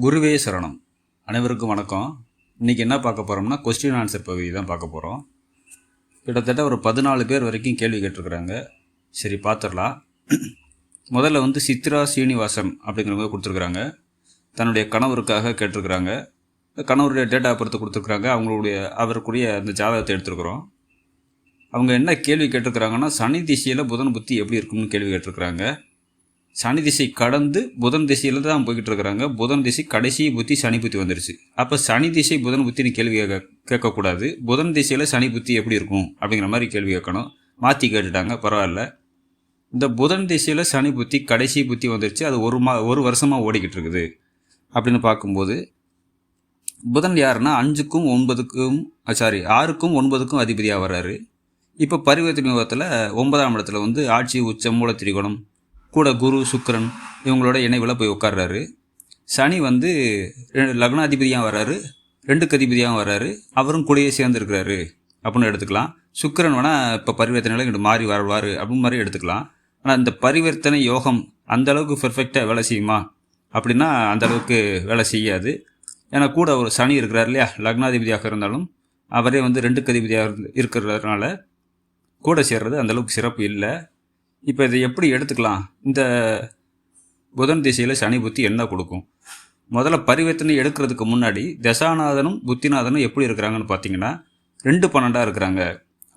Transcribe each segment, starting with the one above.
குருவே சரணம். அனைவருக்கும் வணக்கம். இன்றைக்கி என்ன பார்க்க போகிறோம்னா கொஸ்டின் ஆன்சர் பகுதி தான் பார்க்க போகிறோம் கிட்டத்தட்ட ஒரு பதினாலு பேர் வரைக்கும் கேள்வி கேட்டிருக்கிறாங்க. சரி பார்த்துடலாம் முதல்ல வந்து சித்ரா சீனிவாசம் அப்படிங்கிறவங்க கொடுத்துருக்குறாங்க. தன்னுடைய கணவருக்காக கேட்டிருக்கிறாங்க. கணவருடைய டேட் ஆஃப் பர்த் கொடுத்துருக்குறாங்க. அவங்களுடைய அவருக்குரிய அந்த ஜாதகத்தை எடுத்துருக்குறோம். அவங்க என்ன கேள்வி கேட்டிருக்கிறாங்கன்னா சனி திசையில் புதன் புத்தி எப்படி இருக்கும்னு கேள்வி கேட்டிருக்கிறாங்க. சனி திசை கடந்து புதன் திசையில் தான் போய்கிட்டு இருக்கிறாங்க புதன் திசை கடைசி புத்தி சனி புத்தி வந்துருச்சு. அப்போ சனி திசை புதன் புத்தின்னு கேள்வி கேட்க கேட்கக்கூடாது. புதன் திசையில் சனி புத்தி எப்படி இருக்கும் அப்படிங்கிற மாதிரி கேள்வி கேட்கணும். மாற்றி கேட்டுட்டாங்க பரவாயில்ல. இந்த புதன் திசையில் சனி புத்தி கடைசி புத்தி வந்துருச்சு. அது ஒரு மா ஒரு வருஷமாக ஓடிக்கிட்டு இருக்குது அப்படின்னு பார்க்கும்போது புதன் யாருன்னா அஞ்சுக்கும் ஒன்பதுக்கும் சாரி ஆறுக்கும் ஒன்பதுக்கும் அதிபதியாக வர்றாரு. இப்போ பரிவர்த்தனை யோகத்தில் ஒன்பதாம் இடத்துல வந்து ஆட்சி உச்சம் மூலத்திரிகோணம் கூட குரு சுக்கரன் இவங்களோட இணைவில் போய் உட்கார்றாரு. சனி வந்து ரெண்டு லக்னாதிபதியாக வர்றாரு. ரெண்டுக்கு அதிபதியாகவும் வர்றாரு. அவரும் கூடயே சேர்ந்துருக்கிறாரு. அப்படின்னு எடுத்துக்கலாம். சுக்கிரன் வேணால் இப்போ பரிவர்த்தனையில் இங்கிட்டு மாறி வருவார் அப்படின்னு மாதிரி எடுத்துக்கலாம். ஆனால் இந்த பரிவர்த்தனை யோகம் அந்த அளவுக்கு பெர்ஃபெக்டாக வேலை செய்யுமா? அப்படின்னா அந்த அளவுக்கு வேலை செய்யாது. ஏன்னா கூட ஒரு சனி இருக்கிறார் இல்லையா? லக்னாதிபதியாக இருந்தாலும் அவரே வந்து ரெண்டுக்கு அதிபதியாக இருந்து- இருக்கிறதுனால கூட சேர்றது அந்தளவுக்கு சிறப்பு இல்லை. இப்போ இதை எப்படி எடுத்துக்கலாம்? இந்த புதன் திசையில் சனி புத்தி என்ன கொடுக்கும்? முதல்ல பரிவர்த்தனை எடுக்கிறதுக்கு முன்னாடி தசாநாதனும் புத்திநாதனும் எப்படி இருக்கிறாங்கன்னு பார்த்தீங்கன்னா ரெண்டு பன்னெண்டாக இருக்கிறாங்க.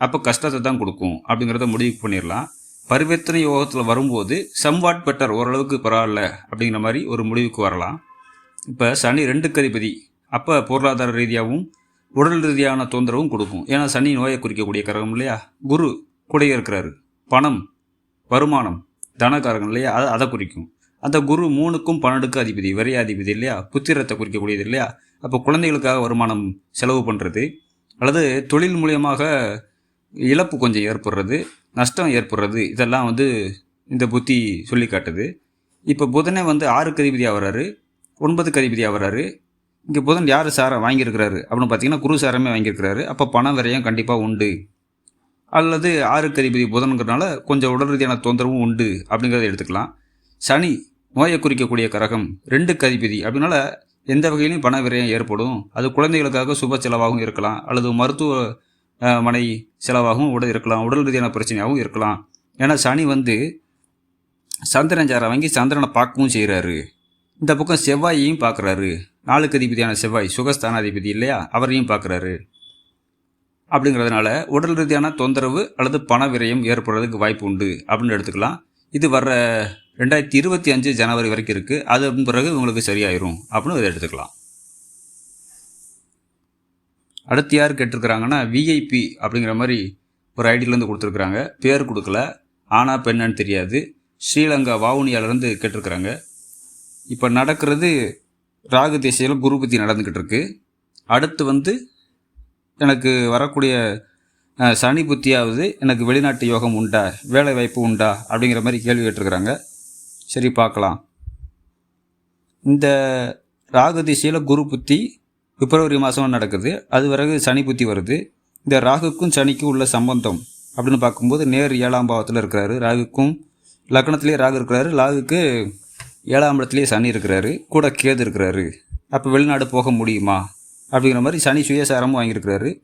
அப்போ கஷ்டத்தை தான் கொடுக்கும் அப்படிங்கிறத முடிவு பண்ணிடலாம் பரிவர்த்தனை யோகத்தில் வரும்போது சம்வாட் பெட்டர் ஓரளவுக்கு பரவாயில்ல அப்படிங்கிற மாதிரி ஒரு முடிவுக்கு வரலாம். இப்போ சனி ரெண்டு கதிபதி அப்போ பொருளாதார ரீதியாகவும் உடல் ரீதியான தொந்தரவும் கொடுக்கும். ஏன்னா சனி நோயை குறிக்கக்கூடிய கிரகம் இல்லையா? குரு கூட இருக்கிறாரு. பணம் வருமானம் தனகாரகம் இல்லையா? அதை அதை குறிக்கும். அந்த குரு மூணுக்கும் பன்னெண்டுக்கும் அதிபதி விரைய அதிபதி இல்லையா? புத்திரத்தை குறிக்கக்கூடியது இல்லையா? அப்போ குழந்தைகளுக்காக வருமானம் செலவு பண்ணுறது அல்லது தொழில் மூலியமாக இழப்பு கொஞ்சம் ஏற்படுறது நஷ்டம் ஏற்படுறது இதெல்லாம் வந்து இந்த புத்தி சொல்லி காட்டுது. இப்போ புதனே வந்து ஆறுக்கு அதிபதியாக வர்றாரு ஒன்பதுக்கு அதிபதியாக வர்றாரு. இங்கே புதன் யார் சாரை வாங்கியிருக்கிறாரு? அப்படின்னு பார்த்தீங்கன்னா குரு சாரமே வாங்கியிருக்கிறாரு. அப்போ பணம் விரையும் கண்டிப்பாக உண்டு. அல்லது ஆறுக்கு அதிபதி புதன்கிறனால கொஞ்சம் உடல் ரீதியான தொந்தரவும் உண்டு அப்படிங்கிறத எடுத்துக்கலாம். சனி நோயை குறிக்கக்கூடிய கரகம் ரெண்டுக்கு அதிபதி அப்படின்னால எந்த வகையிலும் பண விரயம் ஏற்படும். அது குழந்தைகளுக்காக சுப செலவாகவும் இருக்கலாம். அல்லது மருத்துவ மனை செலவாகவும் உடல் இருக்கலாம். உடல் ரீதியான பிரச்சனையாகவும் இருக்கலாம். ஏன்னா சனி வந்து சந்திரன் ஜாரை வாங்கி சந்திரனை பார்க்கவும் செய்கிறாரு இந்த பக்கம் செவ்வாயையும் பார்க்குறாரு. நாளுக்கு அதிபதியான செவ்வாய் சுகஸ்தானாதிபதி இல்லையா? அவரையும் பார்க்குறாரு. அப்படிங்கிறதுனால உடல் ரீதியான தொந்தரவு அல்லது பண விரயம் ஏற்படுறதுக்கு வாய்ப்பு உண்டு அப்படின்னு எடுத்துக்கலாம். இது வர்ற ரெண்டாயிரத்தி இருபத்தி அஞ்சு ஜனவரி வரைக்கும் இருக்குது அது பிறகு உங்களுக்கு சரியாயிரும் அப்படின்னு இதை எடுத்துக்கலாம். அடுத்து யார் கேட்டிருக்கிறாங்கன்னா விஐபி அப்படிங்கிற மாதிரி ஒரு ஐடியிலேருந்து கொடுத்துருக்குறாங்க. பேர் கொடுக்கல. ஆனா பெண்ணான்னு தெரியாது. ஸ்ரீலங்கா வாவுனியாவிலேருந்து கேட்டிருக்கிறாங்க. இப்போ நடக்கிறது ராகு திசையில் குரு நடந்துக்கிட்டு இருக்கு. அடுத்து வந்து எனக்கு வரக்கூடிய சனி புத்தியாவது எனக்கு வெளிநாட்டு யோகம் உண்டா? வேலை வாய்ப்பு உண்டா? அப்படிங்கிற மாதிரி கேள்வி கேட்டிருக்கிறாங்க. சரி பார்க்கலாம். இந்த ராகு திசையில் குரு புத்தி பிப்ரவரி மாதம் நடக்குது. அது பிறகு சனி புத்தி வருது. இந்த ராகுக்கும் சனிக்கும் உள்ள சம்பந்தம் அப்படின்னு பார்க்கும்போது நேர் ஏழாம் பாவத்தில் இருக்கிறாரு. ராகுக்கும் லக்னத்திலே ராகு இருக்கிறாரு. ராகுக்கு ஏழாம் இடத்துலேயே சனி இருக்கிறாரு. கூட கேது இருக்கிறாரு. அப்போ வெளிநாடு போக முடியுமா? அப்படிங்கிற மாதிரி சனி சுயசாரமும் வாங்கியிருக்கிறாரு.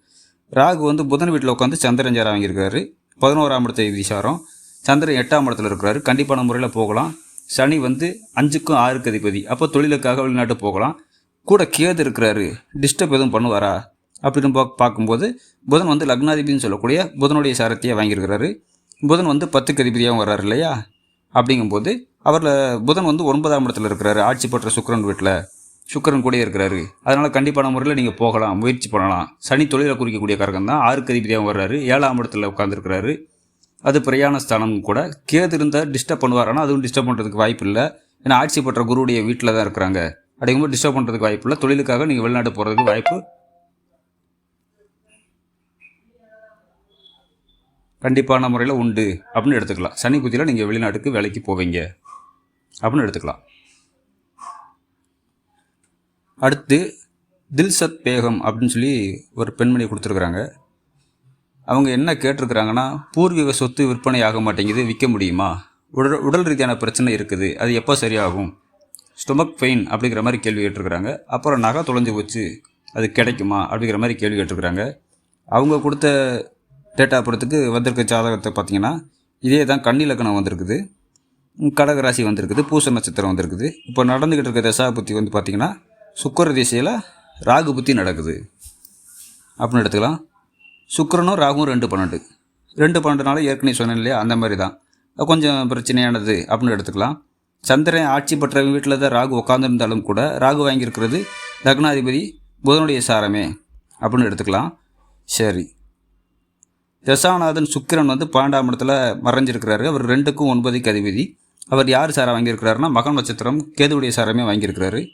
ராகு வந்து புதன் வீட்டில் உட்காந்து சந்திரன் சாரம் வாங்கியிருக்காரு. பதினோராம் இடத்தை விசாரம் சந்திரன் எட்டாம் இடத்துல இருக்கிறாரு. கண்டிப்பான முறையில் போகலாம். சனி வந்து அஞ்சுக்கும் ஆறுக்கு அதிபதி. அப்போ தொழிலுக்காக வெளிநாட்டு போகலாம். கூட கேது இருக்கிறாரு. டிஸ்டர்ப் எதுவும் பண்ணுவாரா? அப்படின்னு பா பார்க்கும்போது புதன் வந்து லக்னாதிபதினு சொல்லக்கூடிய புதனுடைய சாரத்தையே வாங்கியிருக்கிறாரு. புதன் வந்து பத்துக்கு அதிபதியாகவும் வர்றாரு இல்லையா? அப்படிங்கும்போது அவரில் புதன் வந்து ஒன்பதாம் இடத்துல இருக்கிறாரு. ஆட்சி பெற்ற சுக்கரன் வீட்டில் சுக்கிரன் கூடயே இருக்கிறாரு. அதனால் கண்டிப்பான முறையில் நீங்கள் போகலாம் முயற்சி பண்ணலாம். சனி தொழிலை குறிக்கக்கூடிய காரகம் தான். ஆறுக்கு அதிபதியாக வர்றாரு. ஏழாம் இடத்துல உட்காந்துருக்கிறாரு அது பிரயாண ஸ்தானம் கூட. கேது இருந்தால் டிஸ்டர்ப் பண்ணுவார் ஆனால் அதுவும் டிஸ்டர்ப் பண்ணுறதுக்கு வாய்ப்பு இல்லை. ஏன்னா ஆட்சி பெற்ற குருவுடைய வீட்டில் தான் இருக்கிறாங்க. அப்படிங்கும்போது டிஸ்டர்ப் பண்ணுறதுக்கு வாய்ப்பு இல்லை. தொழிலுக்காக நீங்கள் வெளிநாட்டு போகிறதுக்கு வாய்ப்பு கண்டிப்பான முறையில் உண்டு. அப்படின்னு எடுத்துக்கலாம். சனி புத்தியில் நீங்கள் வெளிநாட்டுக்கு வேலைக்கு போவீங்க. அப்படின்னு எடுத்துக்கலாம். அடுத்து தில்சத் பேகம் அப்படின்னு சொல்லி ஒரு பெண்மணி கொடுத்துருக்குறாங்க. அவங்க என்ன கேட்டிருக்கிறாங்கன்னா பூர்வீக சொத்து விற்பனை ஆக மாட்டேங்குது விற்க முடியுமா? உடல் உடல் ரீதியான பிரச்சனை இருக்குது அது எப்போ சரியாகும்? ஸ்டொமக் பெயின் அப்படிங்கிற மாதிரி கேள்வி கேட்டிருக்கிறாங்க. அப்புறம் நகை தொலைஞ்சு போச்சு அது கிடைக்குமா? அப்படிங்கிற மாதிரி கேள்வி கேட்டிருக்கிறாங்க. அவங்க கொடுத்த டேட்டா படத்துக்கு வந்திருக்க ஜாதகத்தை பார்த்தீங்கன்னா இதே தான் கன்னி லக்கணம் வந்திருக்குது கடகராசி வந்திருக்குது பூச நட்சத்திரம் வந்திருக்குது. இப்போ நடந்துக்கிட்டு இருக்க தசாபுத்தி வந்து பார்த்தீங்கன்னா சுக்கர திசையில் ராகு புத்தி நடக்குது. அப்படின்னு எடுத்துக்கலாம். சுக்கரனும் ராகுவும் ரெண்டு பன்னெண்டு. ரெண்டு பன்னெண்டுனால ஏற்கனவே சொன்னேன் இல்லையா? அந்த மாதிரி தான். கொஞ்சம் பிரச்சனையானது அப்படின்னு எடுத்துக்கலாம். சந்திரன் ஆட்சி பெற்ற வீட்டில் தான் ராகு உட்காந்துருந்தாலும் கூட ராகு வாங்கியிருக்கிறது லக்னாதிபதி புதனுடைய சாரமே அப்படின்னு எடுத்துக்கலாம். சரி. தசாநாதன் சுக்கிரன் வந்து பன்னெண்டாம் இடத்துல மறைஞ்சிருக்கிறாரு. அவர் ரெண்டுக்கும் ஒன்பதுக்கு அதிபதி. அவர் யார் சாரை வாங்கியிருக்கிறாருன்னா மகன் நட்சத்திரம் கேதுவுடைய சாரமே வாங்கியிருக்கிறாரு.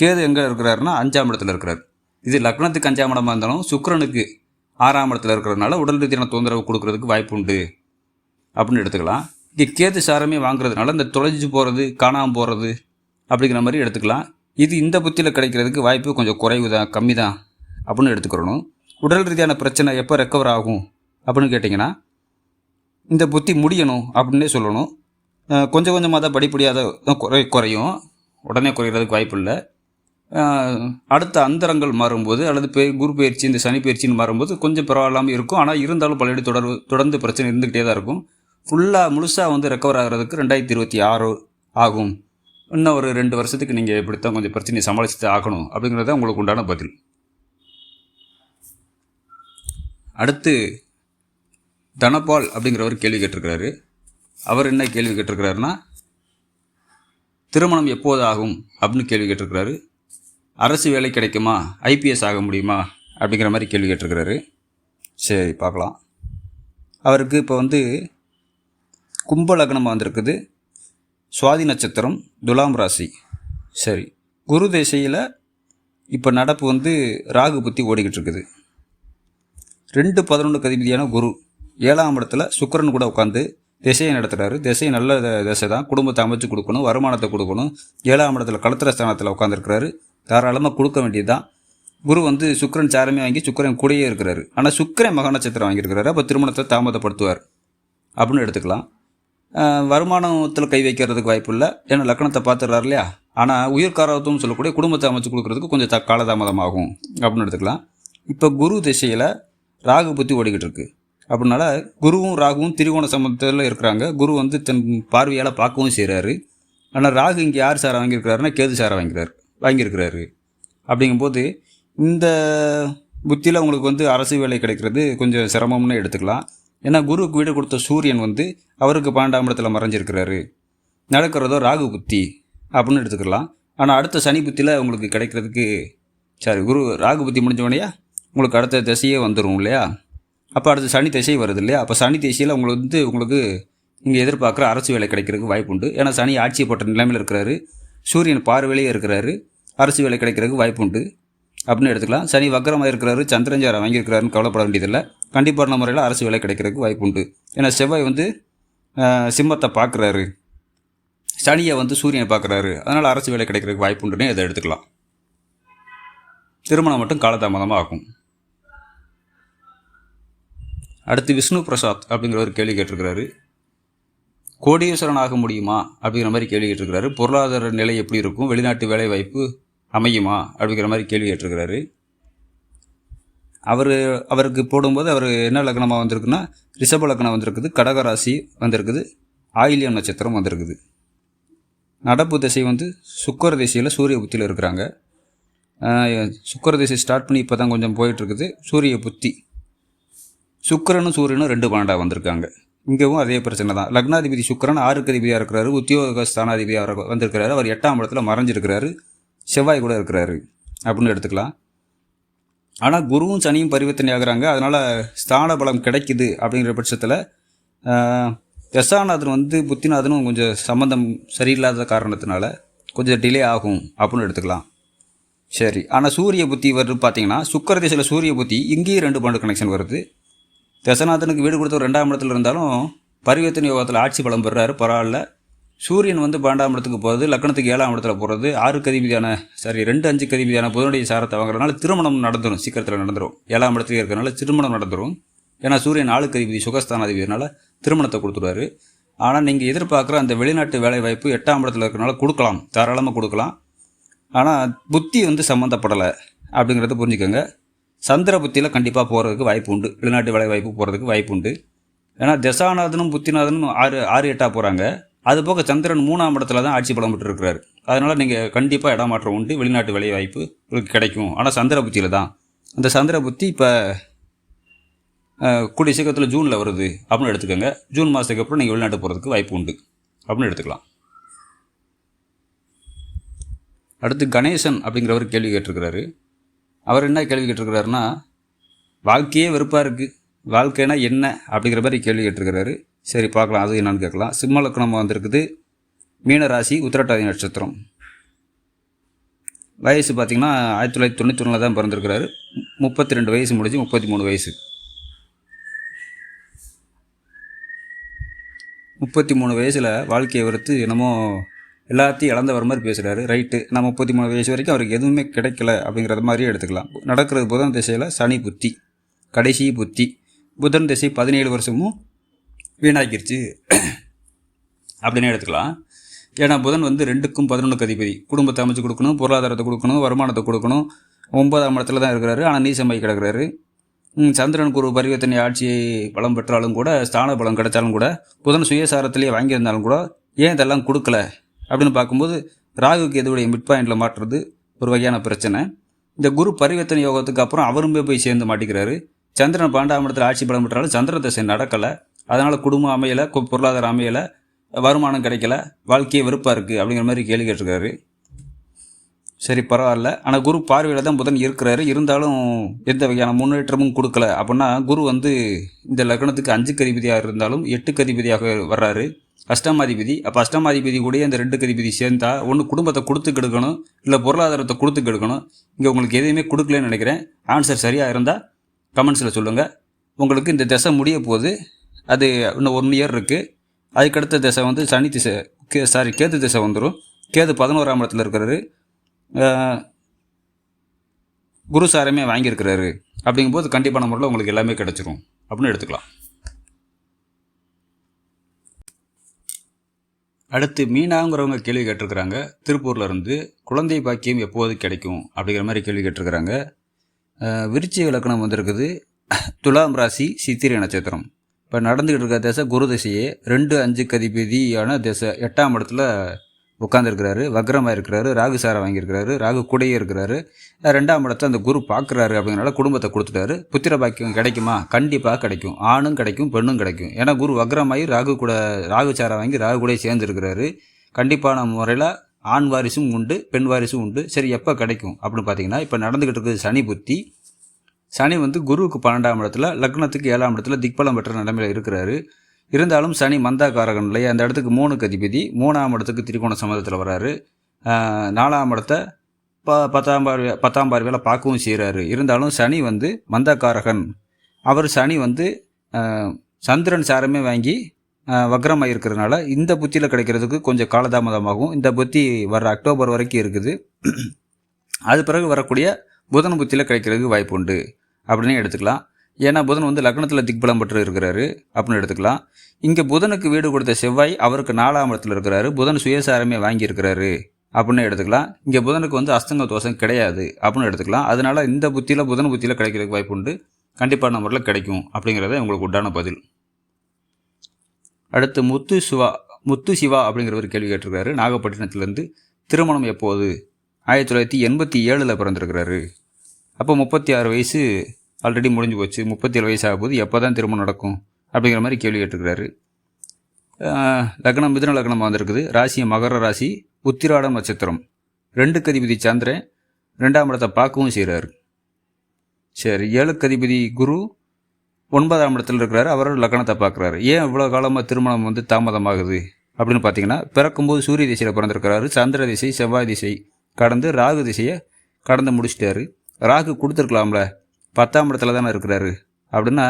கேது எங்கே இருக்கிறாருன்னா அஞ்சாம் இடத்துல இருக்கிறார். இது லக்னத்துக்கு அஞ்சாம் இடமாக இருந்தாலும் சுக்கரனுக்கு ஆறாம் இடத்துல இருக்கிறதுனால உடல் ரீதியான தொந்தரவு கொடுக்கறதுக்கு வாய்ப்பு உண்டு. அப்படின்னு எடுத்துக்கலாம். இங்கே கேது சாரமே வாங்குறதுனால இந்த தொலைஞ்சு போகிறது காணாமல் போகிறது அப்படிங்கிற மாதிரி எடுத்துக்கலாம். இது இந்த புத்தியில் கிடைக்கிறதுக்கு வாய்ப்பு கொஞ்சம் குறைவு தான் கம்மி தான் அப்படின்னு எடுத்துக்கிறணும். உடல் ரீதியான பிரச்சனை எப்போ ரெக்கவர் ஆகும் அப்படின்னு கேட்டிங்கன்னா இந்த புத்தி முடியணும் அப்படின்னே சொல்லணும். கொஞ்சம் கொஞ்சமாக தான் படிப்படியாக தான் குறை குறையும். உடனே குறைகிறதுக்கு வாய்ப்பு இல்லை. அடுத்த அந்தரங்கள் மாறும்போது அல்லது பே குரு பயிற்சி இந்த சனி பயிற்சின்னு மாறும்போது கொஞ்சம் பரவாயில்லாமல் இருக்கும். ஆனால் இருந்தாலும் பழைய தொடர்பு தொடர்ந்து பிரச்சனை இருந்துக்கிட்டே தான் இருக்கும். ஃபுல்லாக முழுசாக வந்து ரெக்கவர் ஆகிறதுக்கு ரெண்டாயிரத்தி இருபத்தி ஆறு ஆகும். இன்னும் ஒரு ரெண்டு வருஷத்துக்கு நீங்கள் இப்படித்தான் கொஞ்சம் பிரச்சனையை சமாளித்து ஆகணும் அப்படிங்கிறது தான் உங்களுக்கு உண்டான பதில். அடுத்து தனபால் அப்படிங்கிறவர் கேள்வி கேட்டிருக்கிறாரு. அவர் என்ன கேள்வி கேட்டிருக்கிறாருன்னா திருமணம் எப்போது ஆகும் அப்படின்னு கேள்வி கேட்டிருக்கிறாரு. அரசு வேலை கிடைக்குமா? ஐபிஎஸ் ஆக முடியுமா? அப்படிங்கிற மாதிரி கேள்வி கேட்டிருக்கிறாரு. சரி பார்க்கலாம். அவருக்கு இப்போ வந்து கும்ப லக்னமாக வந்திருக்குது. சுவாதி நட்சத்திரம் துலாம் ராசி. சரி குரு திசையில் இப்போ நடப்பு வந்து ராகு புத்தி ஓடிக்கிட்டு இருக்குது. ரெண்டு பதினொன்று கதிபதியான குரு ஏழாம் இடத்துல சுக்கரன் கூட உட்காந்து திசையை நடத்துகிறாரு திசை நல்ல திசை தான் குடும்பத்தை அமைச்சு கொடுக்கணும் வருமானத்தை கொடுக்கணும். ஏழாம் இடத்துல கலத்திர ஸ்தானத்தில் உட்காந்துருக்கிறாரு தாராளமாக கொடுக்க வேண்டியதுதான். குரு வந்து சுக்கரன் சாரமே வாங்கி சுக்கிரன் கூடயே இருக்கிறாரு. ஆனால் சுக்கரன் மக நட்சத்திரம் வாங்கியிருக்கிறாரு. அப்போ திருமணத்தை தாமதப்படுத்துவார். அப்படின்னு எடுத்துக்கலாம். வருமானத்தில் கை வைக்கிறதுக்கு வாய்ப்பு இல்லை. ஏன்னா லக்கணத்தை பார்த்துடுறாரு இல்லையா? ஆனால் உயிர்காரத்துவம் சொல்லக்கூடிய குடும்பத்தை அமைச்சு கொடுக்குறதுக்கு கொஞ்சம் த காலதாமதமாகும். அப்படின்னு எடுத்துக்கலாம். இப்போ குரு திசையில் ராகு புத்தி ஓடிக்கிட்டு இருக்கு. அப்படின்னால குருவும் ராகுவும் திரிகோண சம்பந்தத்தில் இருக்கிறாங்க. குரு வந்து தன் பார்வையால் பார்க்கவும் செய்கிறாரு ஆனால் ராகு இங்கே யார் சாரை வாங்கியிருக்கிறாருன்னா கேது சாரை வாங்கிறார் வாங்கியிருக்கிறாரு. அப்படிங்கும்போது இந்த புத்தியில் உங்களுக்கு வந்து அரசு வேலை கிடைக்கிறது கொஞ்சம் சிரமம்னு எடுத்துக்கலாம். ஏன்னா குருவுக்கு வீடு கொடுத்த சூரியன் வந்து அவருக்கு பன்னெண்டாம் இடத்துல மறைஞ்சிருக்கிறாரு. நடக்கிறதோ ராகு புத்தி அப்படின்னு எடுத்துக்கலாம். ஆனால் அடுத்த சனி புத்தியில் உங்களுக்கு கிடைக்கிறதுக்கு சரி குரு ராகு புத்தி முடிஞ்சவனையா உங்களுக்கு அடுத்த திசையே வந்துடும் இல்லையா? அப்போ அடுத்த சனி திசை வருது இல்லையா? அப்போ சனி திசையில் உங்களுக்கு வந்து உங்களுக்கு இங்கே எதிர்பார்க்குற அரசு வேலை கிடைக்கிறதுக்கு வாய்ப்பு உண்டு. ஏன்னா சனி ஆட்சி போட்ட நிலைமையில் இருக்கிறாரு. சூரியன் பார்வையிலே இருக்கிறாரு. அரசு வேலை கிடைக்கிறதுக்கு வாய்ப்பு உண்டு. அப்படின்னு எடுத்துக்கலாம். சனி வக்கரமாக இருக்கிறாரு சந்திரஞ்சாரம் வாங்கியிருக்கிறாருன்னு கவலைப்பட வேண்டியதில்லை. கண்டிப்பான முறையில் அரசு வேலை கிடைக்கிறதுக்கு வாய்ப்பு உண்டு. ஏன்னா செவ்வாய் வந்து சிம்மத்தை பார்க்குறாரு. சனியை வந்து சூரியனை பார்க்குறாரு. அதனால் அரசு வேலை கிடைக்கிறதுக்கு வாய்ப்பு உண்டுன்னு இதை எடுத்துக்கலாம். திருமணம் மட்டும் காலதாமதமாக ஆகும். அடுத்து விஷ்ணு பிரசாத் அப்படிங்கிற ஒரு கேள்வி கேட்டிருக்கிறாரு. கோடீஸ்வரன் ஆக முடியுமா? அப்படிங்கிற மாதிரி கேள்வி கேட்டிருக்கிறாரு. பொருளாதார நிலை எப்படி இருக்கும்? வெளிநாட்டு வேலை வாய்ப்பு அமையுமா? அப்படிங்கிற மாதிரி கேள்வி கேட்டிருக்கிறாரு. அவர் அவருக்கு போடும்போது அவர் என்ன லக்னமாக வந்திருக்குன்னா ரிஷப லக்னம் வந்திருக்குது கடகராசி வந்திருக்குது ஆயில்யம் நட்சத்திரம் வந்திருக்குது. நடப்பு திசை வந்து சுக்கர திசையில் சூரிய புத்தியில் இருக்கிறாங்க. சுக்கர சுக்கிர திசை ஸ்டார்ட் பண்ணி இப்போ தான் கொஞ்சம் போயிட்டுருக்குது சூரிய புத்தி. சுக்கிரனும் சூரியனும் ரெண்டு பன்னெண்டாக வந்திருக்காங்க. இங்கேவும் அதே பிரச்சனை தான். லக்னாதிபதி சுக்கரன் ஆறுக்கு அதிபதியாக இருக்கிறாரு. உத்தியோக ஸ்தானாதிபதியாக வந்திருக்கிறாரு. அவர் எட்டாம் இடத்துல மறைஞ்சிருக்கிறாரு. செவ்வாய் கூட இருக்கிறாரு அப்படின்னு எடுத்துக்கலாம். ஆனால் குருவும் சனியும் பரிவர்த்தனை ஆகுறாங்க. அதனால் ஸ்தான பலம் கிடைக்குது அப்படிங்கிற பட்சத்தில் தசாநாதன் வந்து புத்திநாதனும் கொஞ்சம் சம்மந்தம் சரியில்லாத காரணத்தினால கொஞ்சம் டிலே ஆகும் அப்படின்னு எடுத்துக்கலாம். சரி. ஆனால் சூரிய புத்தி வருது பார்த்தீங்கன்னா சுக்கர திசையில் சூரிய புத்தி இங்கேயும் ரெண்டு பண்டு கனெக்ஷன் வருது. தசநாதனுக்கு வீடு கொடுத்த ஒரு ரெண்டாம் இடத்துல இருந்தாலும் பரிவர்த்தனை யோகத்தில் ஆட்சி பலம் பெறாரு பரவாயில்ல. சூரியன் வந்து பன்னெண்டாம் இடத்துக்கு போகிறது லக்னத்துக்கு ஏழாம் இடத்துல போகிறது ஆறு கதிபதியான சாரி ரெண்டு அஞ்சு கதிபதியான புதனுடைய சாரத்தை வாங்குறதுனால திருமணம் நடந்துடும் சீக்கிரத்தில் நடந்துடும் ஏழாம் இடத்துல இருக்கிறனால திருமணம் நடந்துடும் ஏன்னா சூரியன் ஆளு கதிபதி சுகஸ்தானாதிபதினால திருமணத்தை கொடுத்துருவாரு ஆனால் நீங்கள் எதிர்பார்க்குற அந்த வெளிநாட்டு வேலை வாய்ப்பு எட்டாம் இடத்துல இருக்கிறனால கொடுக்கலாம் தாராளமாக கொடுக்கலாம். ஆனால் புத்தி வந்து சம்மந்தப்படலை அப்படிங்கிறத புரிஞ்சுக்கோங்க. சந்திர புத்தியில் கண்டிப்பாக போகிறதுக்கு வாய்ப்பு உண்டு. வெளிநாட்டு வேலை வாய்ப்பு போகிறதுக்கு வாய்ப்பு உண்டு. ஏன்னா தசாநாதனும் புத்திநாதனும் ஆறு ஆறு எட்டாக போகிறாங்க அது போக சந்திரன் மூணாம் இடத்துல தான் ஆட்சி பலம் பெற்று அதனால் நீங்கள் கண்டிப்பாக இடமாற்றம் உண்டு. வெளிநாட்டு வேலை வாய்ப்பு உங்களுக்கு கிடைக்கும். ஆனால் சந்திர புத்தியில் தான். அந்த சந்திர புத்தி இப்போ கூடிய சீக்கிரத்தில் ஜூனில் வருது அப்படின்னு எடுத்துக்கோங்க. ஜூன் மாதத்துக்கு அப்புறம் நீங்கள் வெளிநாட்டு போகிறதுக்கு வாய்ப்பு உண்டு அப்படின்னு எடுத்துக்கலாம். அடுத்து கணேசன் அப்படிங்கிறவர் கேள்வி கேட்டிருக்கிறாரு. அவர் என்ன கேள்வி கேட்டிருக்கிறாருன்னா வாழ்க்கையே வெறுப்பாக இருக்குது வாழ்க்கைனா என்ன? அப்படிங்கிற மாதிரி கேள்வி கேட்டிருக்கிறாரு. சரி பார்க்கலாம். அது என்னன்னு கேட்கலாம். சிம்ம லக்னம் வந்திருக்குது. மீனராசி உத்திரட்டாதி நட்சத்திரம். வயசு பார்த்திங்கன்னா ஆயிரத்தி தொள்ளாயிரத்தி தொண்ணூற்றி ஒன்றில் தான் பிறந்திருக்கிறாரு. முப்பத்தி ரெண்டு வயசு முடிஞ்சு முப்பத்தி மூணு வயசு. முப்பத்தி மூணு வயசில் வாழ்க்கையை வறுத்து என்னமோ எல்லாத்தையும் இழந்தவர் மாதிரி பேசுகிறாரு ரைட்டு நான் முப்பத்தி மூணு வயசு வரைக்கும் அவருக்கு எதுவுமே கிடைக்கல அப்படிங்கிறத மாதிரியே எடுத்துக்கலாம். நடக்கிறது புதன் திசையில் சனி புத்தி கடைசி புத்தி. புதன் திசை பதினேழு வருஷமும் வீணாக்கிருச்சு. அப்படின்னு எடுத்துக்கலாம். ஏன்னா புதன் வந்து ரெண்டுக்கும் பதினொன்றுக்கு அதிபதி. குடும்பத்தை அமைச்சு கொடுக்கணும் பொருளாதாரத்தை கொடுக்கணும் வருமானத்தை கொடுக்கணும். ஒன்பதாம் இடத்துல தான் இருக்கிறாரு. ஆனால் நீசமாய் கிடக்கிறாரு. சந்திரன் குரு பரிவர்த்தனை ஆட்சியை பலம் பெற்றாலும் கூட ஸ்தான பலம் கிடைச்சாலும் கூட புதன் சுயசாரத்திலேயே வாங்கியிருந்தாலும் கூட ஏன் இதெல்லாம் கொடுக்கல? அப்படின்னு பார்க்கும்போது ராகுக்கு எதுவுடைய மிட் பாயிண்டில் மாட்டுறது ஒரு வகையான பிரச்சனை. இந்த குரு பரிவர்த்தனை யோகத்துக்கு அப்புறம் அவருமே போய் சேர்ந்து மாட்டிக்கிறாரு. சந்திரன் பாண்டாமடத்தில் ஆட்சி பலம் பெற்றாலும் சந்திர தசை நடக்கலை. அதனால் குடும்பம் அமையலை பொருளாதார அமையலை வருமானம் கிடைக்கல வாழ்க்கையே வெறுப்பாக இருக்குது அப்படிங்கிற மாதிரி கேள்வி கேட்டிருக்காரு. சரி பரவாயில்ல. ஆனால் குரு பார்வையில் தான் புதன் இருக்கிறாரு. இருந்தாலும் எந்த வகையான முன்னேற்றமும் கொடுக்கல. அப்படின்னா குரு வந்து இந்த லக்னத்துக்கு அஞ்சு கதிபதியாக இருந்தாலும் எட்டு கதிபதியாக வர்றாரு. அஷ்டமாதிபதி. அப்போ அஷ்டமாதிபதி கூட இந்த ரெண்டு கதிபதி சேர்ந்தா ஒன்று குடும்பத்தை கொடுத்து கெடுக்கணும் இல்லை பொருளாதாரத்தை கொடுத்து கெடுக்கணும். இங்கே உங்களுக்கு எதையுமே கொடுக்கலன்னு நினைக்கிறேன். ஆன்சர் சரியாக இருந்தால் கமெண்ட்ஸில் சொல்லுங்கள் உங்களுக்கு இந்த திசை முடிய போது அது இன்னும் ஒன் இயர் இருக்குது அதுக்கடுத்த திசை வந்து சனி திசை கே சாரி கேது திசை வந்துடும் கேது பதினோராம் இடத்துல இருக்கிறாரு. குரு சாரமே வாங்கியிருக்கிறாரு. அப்படிங்கும்போது கண்டிப்பான முறையில் உங்களுக்கு எல்லாமே கிடச்சிரும். அப்படின்னு எடுத்துக்கலாம். அடுத்து மீனாங்கிறவங்க கேள்வி கேட்டிருக்கிறாங்க. திருப்பூர்ல இருந்து குழந்தை பாக்கியம் எப்போது கிடைக்கும்? அப்படிங்கிற மாதிரி கேள்வி கேட்டிருக்கிறாங்க. விருச்சி விளக்கணம் இலக்கணம் வந்திருக்குது. துலாம் ராசி சித்திரை நட்சத்திரம். இப்போ நடந்துக்கிட்டு இருக்க திசை குரு திசையே. ரெண்டு அஞ்சு கதிபதியான திசை. எட்டாம் இடத்துல உட்காந்துருக்கிறாரு வக்ரமாக இருக்கிறாரு ராகு சாரை வாங்கியிருக்கிறாரு ராகு கூடையே இருக்கிறாரு. ரெண்டாம் இடத்த அந்த குரு பார்க்குறாரு அப்படிங்கிறனால குடும்பத்தை கொடுத்துட்டாரு. புத்திர பாக்கியம் கிடைக்குமா? கண்டிப்பாக கிடைக்கும். ஆணும் கிடைக்கும் பெண்ணும் கிடைக்கும். ஏன்னா குரு வக்ரமாகி ராகு கூட ராகு சாரை வாங்கி ராகு கூட சேர்ந்துருக்கிறாரு. கண்டிப்பான முறையில் ஆண் வாரிசும் உண்டு பெண் வாரிசும் உண்டு. சரி எப்போ கிடைக்கும் அப்படின்னு பார்த்தீங்கன்னா இப்போ நடந்துக்கிட்டு இருக்குது சனி புத்தி. சனி வந்து குருவுக்கு பன்னெண்டாம் இடத்துல லக்னத்துக்கு ஏழாம் இடத்துல திக்பலம் பெற்ற நிலைமையில் இருக்கிறாரு. இருந்தாலும் சனி மந்தாகாரகன் இல்லையா? அந்த இடத்துக்கு மூணுக்கு அதிபதி மூணாம் இடத்துக்கு திரிகோண சம்மதத்தில் வராரு. நாலாம் இடத்தை ப பத்தாம் பார்வை பத்தாம் பார்வையில் பார்க்கவும் செய்கிறாரு இருந்தாலும் சனி வந்து மந்தக்காரகன். அவர் சனி வந்து சந்திரன் சாரமே வாங்கி வக்ரமாக இருக்கிறதுனால இந்த புத்தியில் கிடைக்கிறதுக்கு கொஞ்சம் காலதாமதமாகும். இந்த புத்தி வர அக்டோபர் வரைக்கும் இருக்குது. அது பிறகு வரக்கூடிய புதன் புத்தியில் கிடைக்கிறதுக்கு வாய்ப்பு உண்டு அப்படின்னு எடுத்துக்கலாம். ஏன்னா புதன் வந்து லக்னத்தில் திக்பலம் பெற்று இருக்கிறாரு. அப்படின்னு எடுத்துக்கலாம். இங்கே புதனுக்கு வீடு கொடுத்த செவ்வாய் அவருக்கு நாலாம் இடத்துல இருக்கிறாரு. புதன் சுயசாரமே வாங்கியிருக்கிறாரு அப்படின்னு எடுத்துக்கலாம். இங்கே புதனுக்கு வந்து அஸ்தங்க தோஷம் கிடையாது. அப்படின்னு எடுத்துக்கலாம். அதனால் இந்த புத்தியில் புதன் புத்தியில் கிடைக்கிறதுக்கு வாய்ப்பு உண்டு. கண்டிப்பான முறையில் கிடைக்கும் அப்படிங்கிறத உங்களுக்கு உண்டான பதில். அடுத்து முத்து சிவா முத்து சிவா அப்படிங்கிற ஒரு கேள்வி கேட்டிருக்காரு. நாகப்பட்டினத்துலேருந்து திருமணம் எப்போது? ஆயிரத்தி தொள்ளாயிரத்தி எண்பத்தி ஏழில் பிறந்திருக்கிறாரு. அப்போ முப்பத்தி ஆறு வயசு ஆல்ரெடி முடிஞ்சு போச்சு. முப்பத்தேழு வயசாக போது எப்போ தான் திருமணம் நடக்கும் அப்படிங்கிற மாதிரி கேள்வி கேட்டிருக்கிறாரு. லக்னம் மிதுன லக்னம் வந்திருக்குது. ராசி மகர ராசி உத்திராடம் நட்சத்திரம். ரெண்டு கதிபதி சந்திரன் ரெண்டாம் இடத்தை பார்க்கவும் செய்கிறாரு சரி ஏழுக்கு கதிபதி குரு ஒன்பதாம் இடத்துல இருக்கிறாரு. அவர் லக்னத்தை பார்க்குறாரு. ஏன் இவ்வளோ காலமாக திருமணம் வந்து தாமதமாகுது அப்படின்னு பார்த்தீங்கன்னா பிறக்கும்போது சூரிய திசையில் பிறந்திருக்கிறாரு. சந்திர திசை செவ்வாய் திசை கடந்து ராகு திசையை கடந்து முடிச்சிட்டாரு. ராகு கொடுத்துருக்கலாம்ல. பத்தாம் இடத்துல தானே இருக்கிறாரு. அப்படின்னா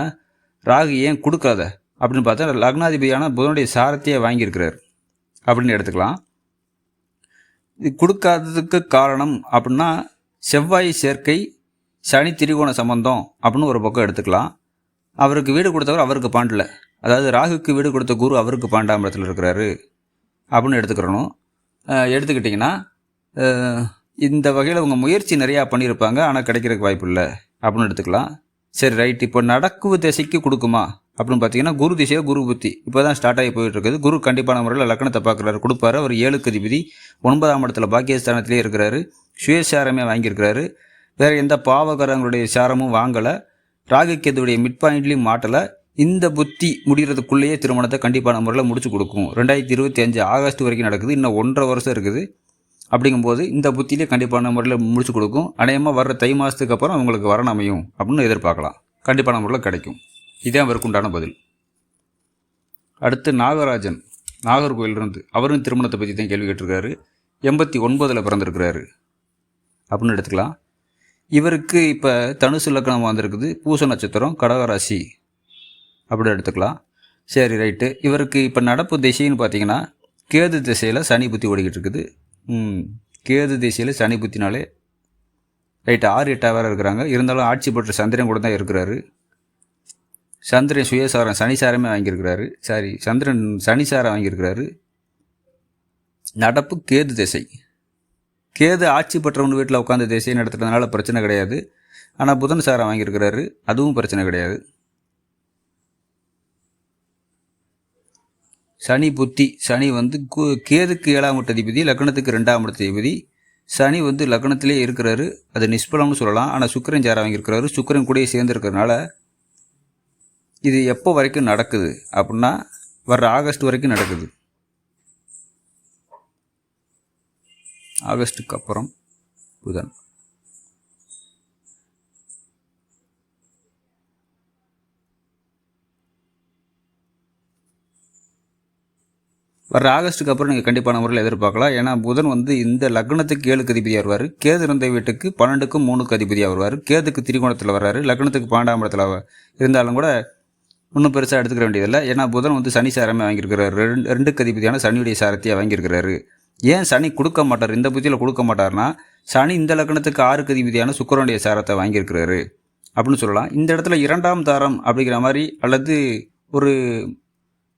ராகு ஏன் கொடுக்காத? அப்படின்னு பார்த்தா லக்னாதிபதியான புதனுடைய சாரத்தையே வாங்கியிருக்கிறார். அப்படின்னு எடுத்துக்கலாம். இது கொடுக்காததுக்கு காரணம் அப்படின்னா செவ்வாய் சேர்க்கை சனி திரிகோண சம்பந்தம் அப்படின்னு ஒரு பக்கம் எடுத்துக்கலாம். அவருக்கு வீடு கொடுத்தவர் அவருக்கு பாண்டல. அதாவது ராகுக்கு வீடு கொடுத்த குரு அவருக்கு பன்னெண்டாம் இடத்துல இருக்கிறாரு. அப்படின்னு எடுத்துக்கிறணும். எடுத்துக்கிட்டிங்கன்னா இந்த வகையில் உங்கள் முயற்சி நிறையா பண்ணியிருப்பாங்க. ஆனால் கிடைக்கிறதுக்கு வாய்ப்பு இல்லை. அப்படின்னு எடுத்துக்கலாம். சரி ரைட் இப்போ நடக்கு திசைக்கு கொடுக்குமா? அப்படின்னு பார்த்தீங்கன்னா குரு திசையோ குரு புத்தி. இப்போ தான் ஸ்டார்ட் ஆகி போயிட்டு இருக்குது. குரு கண்டிப்பான முறையில் லக்னத்தை பார்க்குறாரு. கொடுப்பாரு. அவர் ஏழுக்கு அதிபதி. ஒன்பதாம் இடத்துல பாக்கியஸ்தானத்திலே இருக்கிறாரு. சுயசாரமே வாங்கியிருக்கிறாரு. வேறு எந்த பாவகரங்களுடைய சாரமும் வாங்கலை. ராகுக்கேதுடைய மிட் பாயிண்ட்லையும் மாட்டலை. இந்த புத்தி முடிகிறதுக்குள்ளேயே திருமணத்தை கண்டிப்பான முறையில் முடிச்சு கொடுக்கும். ரெண்டாயிரத்தி இருபத்தி அஞ்சு ஆகஸ்ட் வரைக்கும் நடக்குது. இன்னும் ஒன்றரை வருஷம் இருக்குது. அப்படிங்கும்போது இந்த புத்தியிலே கண்டிப்பான முறையில் முடிச்சு கொடுக்கும். அநேகமாக வர்ற தை மாதத்துக்கு அப்புறம் அவங்களுக்கு வரணும் அமையும் அப்படின்னு எதிர்பார்க்கலாம். கண்டிப்பான முறையில் கிடைக்கும். இதே அவருக்கு உண்டான பதில். அடுத்து நாகராஜன். நாகர்கோயிலிருந்து அவரும் திருமணத்தை பற்றி தான் கேள்வி கேட்டிருக்காரு. எண்பத்தி ஒன்பதில் பிறந்திருக்கிறாரு. அப்படின்னு எடுத்துக்கலாம். இவருக்கு இப்போ தனுசு லக்னம் வந்திருக்குது. பூச நட்சத்திரம் கடகராசி அப்படி எடுத்துக்கலாம். சரி ரைட்டு. இவருக்கு இப்போ நடப்பு திசைன்னு பார்த்தீங்கன்னா கேது திசையில் சனி புத்தி ஓடிக்கிட்டு இருக்குது. கேது திசையில் சனி புத்தினாலே ரைட்டு ஆறு எட்டாக வேறு இருக்கிறாங்க. இருந்தாலும் ஆட்சி பெற்ற சந்திரன் கூட தான் இருக்கிறாரு. சந்திரன் சுயசாரம் சனிசாரமே வாங்கியிருக்கிறாரு. சாரி சந்திரன் சனிசாரம் வாங்கியிருக்கிறாரு. நடப்பு கேது திசை. கேது ஆட்சி பெற்றவங்க வீட்டில் உட்காந்து திசை நடத்துறதுனால பிரச்சனை கிடையாது. ஆனால் புதன் சாரம் வாங்கியிருக்கிறாரு. அதுவும் பிரச்சனை கிடையாது. சனி புத்தி சனி வந்து கேதுக்கு ஏழாம் இடத்து அதிபதி லக்னத்துக்கு ரெண்டாம் இடத்து அதிபதி. சனி வந்து லக்னத்திலே இருக்கிறாரு. அது நிஷ்பலம்னு சொல்லலாம். ஆனால் சுக்கிரன் சாரம் வாங்கியிருக்கிறாரு. சுக்கிரன் கூடயே சேர்ந்துருக்கிறதுனால இது எப்போ வரைக்கும் நடக்குது அப்படின்னா வர்ற ஆகஸ்ட் வரைக்கும் நடக்குது. ஆகஸ்ட்டுக்கு அப்புறம் புதன். வர ஆகஸ்ட்டுக்கு அப்புறம் நீங்கள் கண்டிப்பான முறையில் எதிர்பார்க்கலாம். ஏன்னா புதன் வந்து இந்த லக்னத்துக்கு ஏழுக்கு அதிபதியாக வருவார். கேது இருந்த வீட்டுக்கு பன்னெண்டுக்கும் மூணுக்கு அதிபதியாக வருவார். கேதுக்கு திரிகோணத்தில் வர்றாரு. லக்னத்துக்கு பன்னெண்டாம் இடத்துல இருந்தாலும் கூட ஒன்றும் பெருசாக எடுத்துக்கிற வேண்டியதில்லை. ஏன்னா புதன் வந்து சனி சாரமே வாங்கியிருக்கிறாரு. ரெண்டு ரெண்டுக்கு அதிபதியான சனியுடைய சாரத்தையே வாங்கியிருக்கிறாரு. ஏன் சனி கொடுக்க மாட்டார்? இந்த புத்தியில் கொடுக்க மாட்டார்னா சனி இந்த லக்னத்துக்கு ஆறுக்கு அதிபதியான சுக்கரனுடைய சாரத்தை வாங்கியிருக்கிறாரு. அப்படின்னு சொல்லலாம். இந்த இடத்துல இரண்டாம் தாரம் அப்படிங்கிற மாதிரி அல்லது ஒரு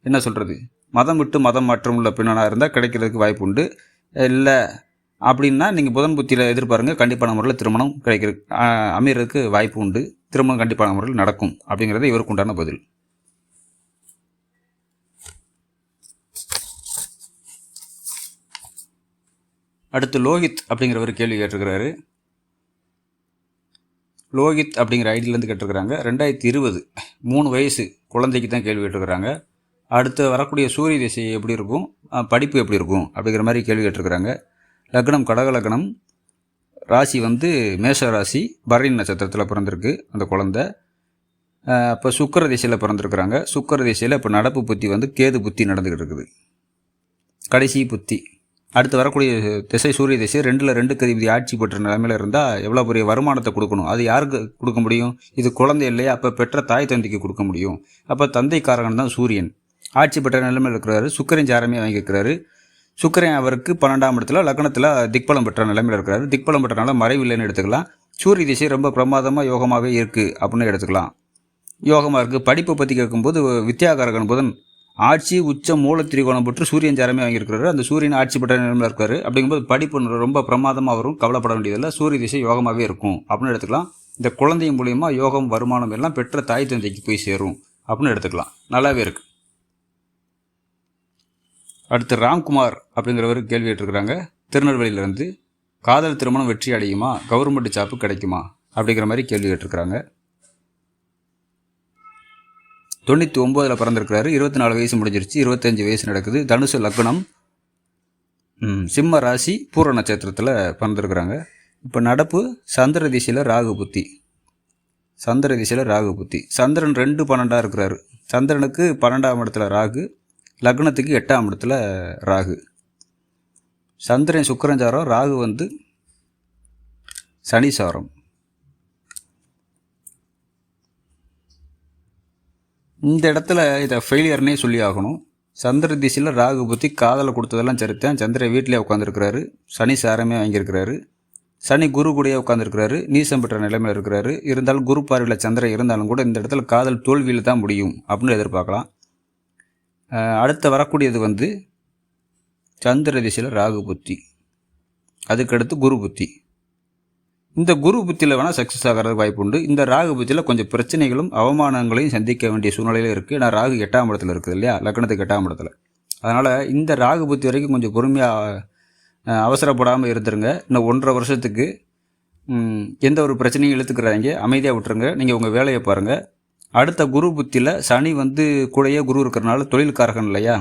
என்ன சொல்கிறது மதம் விட்டு மதம் மாற்றம் உள்ள பெண்ணாக இருந்தால் கிடைக்கிறதுக்கு வாய்ப்பு உண்டு. இல்லை அப்படின்னா நீங்கள் புதன் புத்தியில் எதிர்பாருங்க கண்டிப்பான முறையில் திருமணம் கிடைக்கிற ஆஹ், வாய்ப்பு உண்டு. திருமணம் கண்டிப்பான முறையில் நடக்கும் அப்படிங்கிறது இவருக்கு உண்டான பதில். அடுத்து லோகித் அப்படிங்கிறவர் கேள்வி கேட்டிருக்கிறாரு. லோகித் அப்படிங்கிற ஐடியிலேருந்து கேட்டிருக்கிறாங்க. ரெண்டாயிரத்தி இருபது மூணு வயசு குழந்தைக்கு தான் கேள்வி கேட்டிருக்கிறாங்க. அடுத்து வரக்கூடிய சூரிய திசை எப்படி இருக்கும்? படிப்பு எப்படி இருக்கும்? அப்படிங்கிற மாதிரி கேள்வி கேட்டிருக்கிறாங்க. லக்னம் கடக லக்னம். ராசி வந்து மேஷ ராசி பரணி நட்சத்திரத்தில் பிறந்திருக்கு அந்த குழந்தை. அப்போ சுக்கர திசையில் பிறந்திருக்கிறாங்க. சுக்கர திசையில் இப்போ நடப்பு புத்தி வந்து கேது புத்தி நடந்துக்கிட்டு இருக்குது. கடைசி புத்தி. அடுத்து வரக்கூடிய திசை சூரிய திசை ரெண்டில் ரெண்டு கதிபதி ஆட்சி பெற்ற நிலைமையில் இருந்தால் எவ்வளோ பெரிய வருமானத்தை கொடுக்கணும்? அது யாருக்கு கொடுக்க முடியும்? இது குழந்தை இல்லையா? அப்போ பெற்ற தாய் தந்தைக்கு கொடுக்க முடியும். அப்போ தந்தைக்காரகன் தான் சூரியன். ஆட்சி பெற்ற நிலைமையில் இருக்கிறாரு. சுக்கரன் ஜாரமே வாங்கியிருக்கிறாரு. சுக்கரன் அவருக்கு பன்னெண்டாம் இடத்துல லக்னத்தில் திக்பலம் பெற்ற நிலைமையில் இருக்கிறாரு. திக்பலம் பெற்றனால மறைவில்லைன்னு எடுத்துக்கலாம். சூரிய திசை ரொம்ப பிரமாதமாக யோகமாகவே இருக்குது அப்படின்னு எடுத்துக்கலாம். யோகமாக இருக்குது படிப்பை பற்றி கேட்கும்போது வித்யாகாரகன் புதன் ஆட்சி உச்ச மூல திரிகோணம் பெற்று சூரியன் ஜாரமே வாங்கியிருக்கிறாரு. அந்த சூரியன் ஆட்சி பெற்ற நிலைமையில் இருக்காரு. அப்படிங்கும்போது படிப்பு ரொம்ப பிரமாதமாக வரும். கவலைப்பட வேண்டியதில்லை. சூரிய திசை யோகமாகவே இருக்கும் அப்படின்னு எடுத்துக்கலாம். இந்த குழந்தையின் மூலியமாக யோகம் வருமானம் எல்லாம் பெற்ற தாய் தந்தைக்கு போய் சேரும் அப்படின்னு எடுத்துக்கலாம். நல்லாவே இருக்குது அடுத்து ராம்குமார் அப்படிங்கிறவர் கேள்வி கேட்டிருக்கிறாங்க. திருநெல்வேலியிலேருந்து காதல் திருமணம் வெற்றி அடையுமா? கவர்மெண்ட் ஜாப்பு கிடைக்குமா? அப்படிங்கிற மாதிரி கேள்வி கேட்டிருக்கிறாங்க. தொண்ணூற்றி ஒம்போதில் பிறந்திருக்கிறாரு. இருபத்தி நாலு வயசு முடிஞ்சிருச்சு. இருபத்தஞ்சு வயசு நடக்குது. தனுசு லக்னம் சிம்ம ராசி பூர நட்சத்திரத்தில் பிறந்திருக்கிறாங்க. இப்போ நடப்பு சந்திர திசையில் ராகு புத்தி. சந்திர திசையில் ராகு புத்தி. சந்திரன் ரெண்டு பன்னெண்டாக இருக்கிறாரு. சந்திரனுக்கு பன்னெண்டாம் இடத்துல ராகு. லக்னத்துக்கு எட்டாம் இடத்துல ராகு. சந்திரன் சுக்கிரன் சாரம் ராகு வந்து சனி சாரம். இந்த இடத்துல இதை ஃபெயிலியர்னே சொல்லி ஆகணும். சந்திர திசையில் ராகு புத்தி காதலை கொடுத்ததெல்லாம் சரித்தான் சந்திரன் வீட்டிலே உட்காந்துருக்கிறாரு சனி சாரமே வாங்கியிருக்கிறாரு. சனி குரு கூடயே உட்காந்துருக்கிறாரு நீசம் பெற்ற நிலைமையில் இருக்கிறாரு. இருந்தாலும் குரு பார்வையில் சந்திரன் இருந்தாலும் கூட இந்த இடத்துல காதல் தோல்வியில் தான் முடியும் அப்படின்னு எதிர்பார்க்கலாம். அடுத்து வரக்கூடியது வந்து சந்திர திசையில் ராகு புத்தி. அதுக்கடுத்து குரு புத்தி. இந்த குரு புத்தியில் வேணால் சக்ஸஸ் ஆகிறதுக்கு வாய்ப்பு உண்டு. இந்த ராகு புத்தியில் கொஞ்சம் பிரச்சனைகளும் அவமானங்களையும் சந்திக்க வேண்டிய சூழ்நிலையில் இருக்குது ஏன்னா ராகு எட்டாம் இடத்துல இருக்குது இல்லையா? லக்னத்துக்கு எட்டாம் இடத்துல. அதனால் இந்த ராகு புத்தி வரைக்கும் கொஞ்சம் பொறுமையாக அவசரப்படாமல் இருந்துருங்க. இன்னும் ஒன்றரை வருஷத்துக்கு எந்த ஒரு பிரச்சனையும் இழுத்துக்கிறாங்க அமைதியாக விட்டுருங்க. நீங்கள் உங்கள் வேலையை பாருங்கள் அடுத்த குரு புத்தியில் சனி வந்து கூடயே குரு இருக்கிறனால தொழில்காரகன் இல்லையா?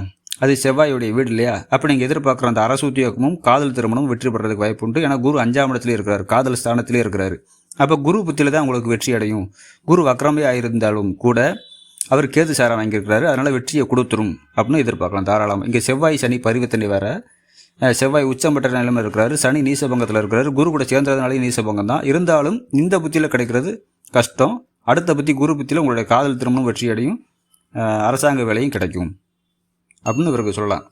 அது செவ்வாயுடைய வீடு இல்லையா? அப்போ நீங்கள் எதிர்பார்க்குற அந்த அரசு உத்தியோகமும் காதல் திருமணமும் வெற்றி பெறதுக்கு வாய்ப்பு உண்டு. ஏன்னா குரு அஞ்சாம் இடத்துல இருக்கிறார் காதல் ஸ்தானத்திலே இருக்கிறாரு. அப்போ குரு புத்தியில் தான் உங்களுக்கு வெற்றி அடையும். குரு வக்ரமே ஆயிருந்தாலும் கூட அவர் கேது சாரம் வாங்கியிருக்கிறாரு. அதனால் வெற்றியை கொடுத்துரும் அப்படின்னு எதிர்பார்க்கலாம் தாராளமாக இங்கே செவ்வாய் சனி பரிவர்த்தனை வேற. செவ்வாய் உச்சம் பெற்ற நிலைமை இருக்கிறாரு. சனி நீசபங்கத்தில் இருக்கிறாரு. குரு கூட சேர்ந்ததுனாலே நீசபங்கம் தான். இருந்தாலும் இந்த புத்தியில் கிடைக்கிறது கஷ்டம். அடுத்த பற்றி குரு புத்தியில் உங்களுடைய காதல் திருமணம் வெற்றி அடையும் அரசாங்க வேலையும் கிடைக்கும். அப்படின்னு இவருக்கு சொல்லலாம்.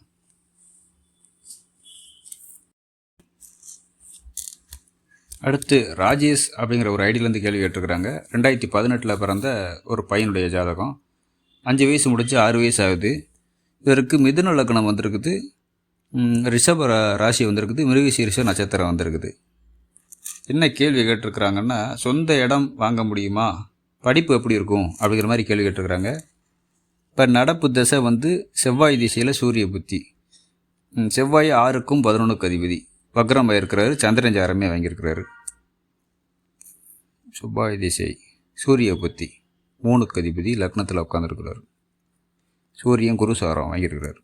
அடுத்து ராஜேஷ் அப்படிங்கிற ஒரு ஐடியிலேருந்து கேள்வி கேட்டிருக்கிறாங்க. ரெண்டாயிரத்தி பதினெட்டில் பிறந்த ஒரு பையனுடைய ஜாதகம். அஞ்சு வயசு முடிச்சு ஆறு வயசு ஆகுது. இவருக்கு மிதுன லக்னம் வந்திருக்குது. ரிஷப ரா- ராசி வந்திருக்குது. மிருகசீரிஷ நட்சத்திரம் வந்திருக்குது. என்ன கேள்வி கேட்டிருக்கிறாங்கன்னா சொந்த இடம் வாங்க முடியுமா? படிப்பு எப்படி இருக்கும் அப்படிங்கிற மாதிரி கேள்வி கேட்டிருக்கிறாங்க. இப்போ நடப்பு திசை வந்து செவ்வாய் திசையில் சூரிய புத்தி. செவ்வாய் ஆறுக்கும் பதினொன்றுக்கு அதிபதி. வக்ரம் இருக்கிறாரு சந்திரன் ஜாரமே வாங்கியிருக்கிறாரு. செவ்வாய் திசை சூரிய புத்தி. மூணுக்கு அதிபதி லக்னத்தில் உட்காந்துருக்கிறாரு சூரியன் குரு சாரம் வாங்கியிருக்கிறாரு.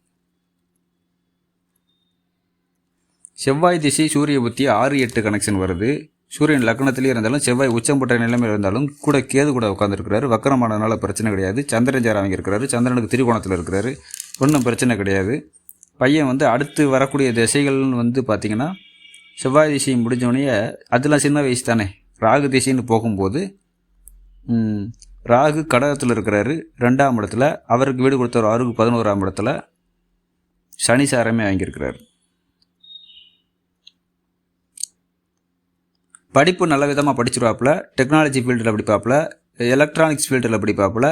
செவ்வாய் திசை சூரிய புத்தி ஆறு எட்டு கனெக்ஷன் வருது. சூரியன் லக்னத்திலே இருந்தாலும் செவ்வாய் உச்சம் பெற்ற நிலைமையில் இருந்தாலும் கூட கேது கூட உட்காந்துருக்கிறாரு வக்கரமானதுனால பிரச்சனை கிடையாது. சந்திரன் சாரம் இருக்கிறாரு சந்திரனுக்கு திரிகோணத்தில் இருக்கிறாரு. ஒன்றும் பிரச்சனை கிடையாது. பையன் வந்து அடுத்து வரக்கூடிய திசைகள்னு வந்து பார்த்திங்கன்னா செவ்வாய் திசை முடிஞ்சோடனே அதெல்லாம் சின்ன வயசு தானே. ராகு திசைன்னு போகும்போது ராகு கடகத்தில் இருக்கிறாரு. ரெண்டாம் இடத்துல அவருக்கு வீடு கொடுத்தவர் அவருக்கு பதினோராம் இடத்துல சனி சாரமே வாங்கியிருக்கிறாரு. படிப்பு நல்ல விதமாக படிச்சிருவாப்புல டெக்னாலஜி ஃபீல்டில் படிப்பாப்புல எலக்ட்ரானிக்ஸ் ஃபீல்டில் படிப்பாப்புல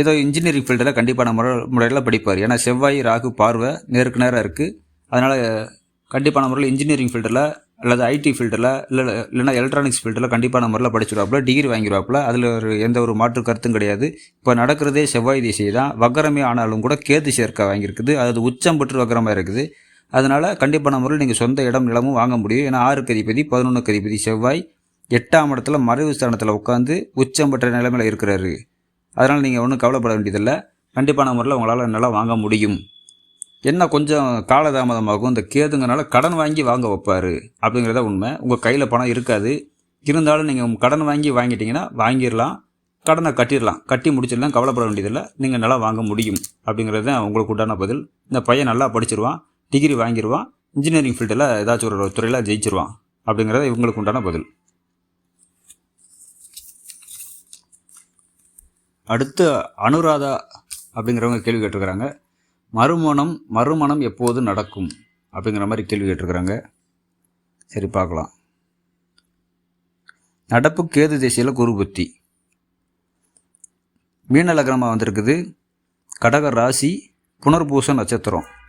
ஏதோ இன்ஜினியரிங் ஃபீல்டில் கண்டிப்பான முறை முறையில் படிப்பார். ஏன்னா செவ்வாய் ராகு பார்வை நேருக்கு நேராக இருக்குது அதனால் கண்டிப்பான முறையில் இன்ஜினியரிங் ஃபீல்டில் அல்லது ஐடி ஃபீல்டில் இல்லை இல்லைனா எலக்ட்ரானிக்ஸ் ஃபீல்டில் கண்டிப்பான முறையில் படிச்சிருவாப்புல டிகிரி வாங்கிடுவாப்புல அதில் ஒரு எந்த ஒரு மாற்று கருத்தும் கிடையாது. இப்போ நடக்கிறதே செவ்வாய் திசை தான் வக்கரமே ஆனாலும் கூட கேது சேர்க்கை வாங்கியிருக்குது. அது உச்சம் பெற்று வக்கரமாக இருக்குது. அதனால் கண்டிப்பான முறையில் நீங்கள் சொந்த இடம் நிலமும் வாங்க முடியும். ஏன்னா ஆறு கதிபதி பதினொன்று கதிபதி செவ்வாய் எட்டாம் இடத்துல மறைவு ஸ்தானத்தில் உட்காந்து உச்சம் பெற்ற நிலைமையில் இருக்கிறாரு. அதனால் நீங்கள் ஒன்றும் கவலைப்பட வேண்டியதில்லை. கண்டிப்பான முறையில் உங்களால் நல்லா வாங்க முடியும். என்ன கொஞ்சம் காலதாமதமாகும். இந்த கேதுங்கனால கடன் வாங்கி வாங்க வைப்பார். அப்படிங்கிறத உண்மை. உங்கள் கையில் பணம் இருக்காது. இருந்தாலும் நீங்கள் கடன் வாங்கி வாங்கிட்டீங்கன்னா வாங்கிடலாம். கடனை கட்டிடலாம். கட்டி முடிச்சிடலாம். கவலைப்பட வேண்டியதில்லை. நீங்கள் நல்லா வாங்க முடியும். அப்படிங்கிறது தான் உங்களுக்கு உண்டான பதில். இந்த பையன் நல்லா படிச்சிருவான். டிகிரி வாங்கிடுவான் இன்ஜினியரிங் ஃபீல்டில் ஏதாச்சும் ஒரு துறையில் ஜெயிச்சிருவான். அப்படிங்கிறது இவங்களுக்கு உண்டான பதில். அடுத்து அனுராதா அப்படிங்கிறவங்க கேள்வி கேட்டிருக்கிறாங்க. மறுமணம் மறுமணம் எப்போது நடக்கும்? அப்படிங்கிற மாதிரி கேள்வி கேட்டிருக்கிறாங்க. சரி பார்க்கலாம். நடப்பு கேது திசையில் குரு புத்தி. மீன லக்னமாக வந்திருக்குது. கடக ராசி புனர்பூச நட்சத்திரம்.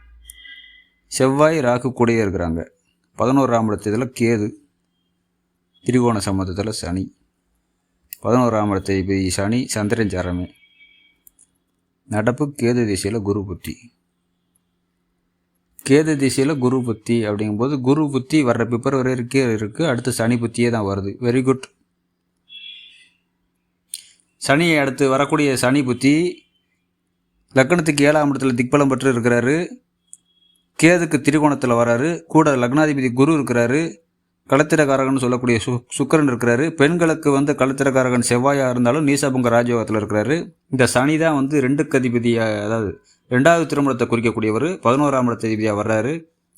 செவ்வாய் ராகு கூடயே இருக்கிறாங்க. பதினோராம் இடத்துல கேது திரிகோண சம்மந்தத்தில் சனி. பதினோராம் இடத்தை போய் சனி சந்திரன் சாரமே நடப்பு கேது திசையில் குரு புத்தி. கேது திசையில் குரு புத்தி அப்படிங்கும்போது குரு புத்தி வர்ற பிப்ரவரி வரைக்கும் இருக்குது அடுத்து சனி புத்தியே தான் வருது. வெரி குட் சனியை அடுத்து வரக்கூடிய சனி புத்தி லக்னத்துக்கு ஏழாம் இடத்துல திக்பலம் பெற்று இருக்கிறாரு. கேதுக்கு திரிகோணத்தில் வராரு. கூட லக்னாதிபதி குரு இருக்கிறாரு. களத்திரக்காரகன் சொல்லக்கூடிய சு சுக்கரன் இருக்கிறாரு. பெண்களுக்கு வந்து களத்திரக்காரகன் செவ்வாயாக இருந்தாலும் நீசபங்க ராஜயோகத்தில் இருக்கிறாரு. இந்த சனி தான் வந்து ரெண்டு கதிபதியாக அதாவது ரெண்டாவது திருமணத்தை குறிக்கக்கூடியவர். பதினோராம் இடத்த அதிபதியாக வர்றாரு.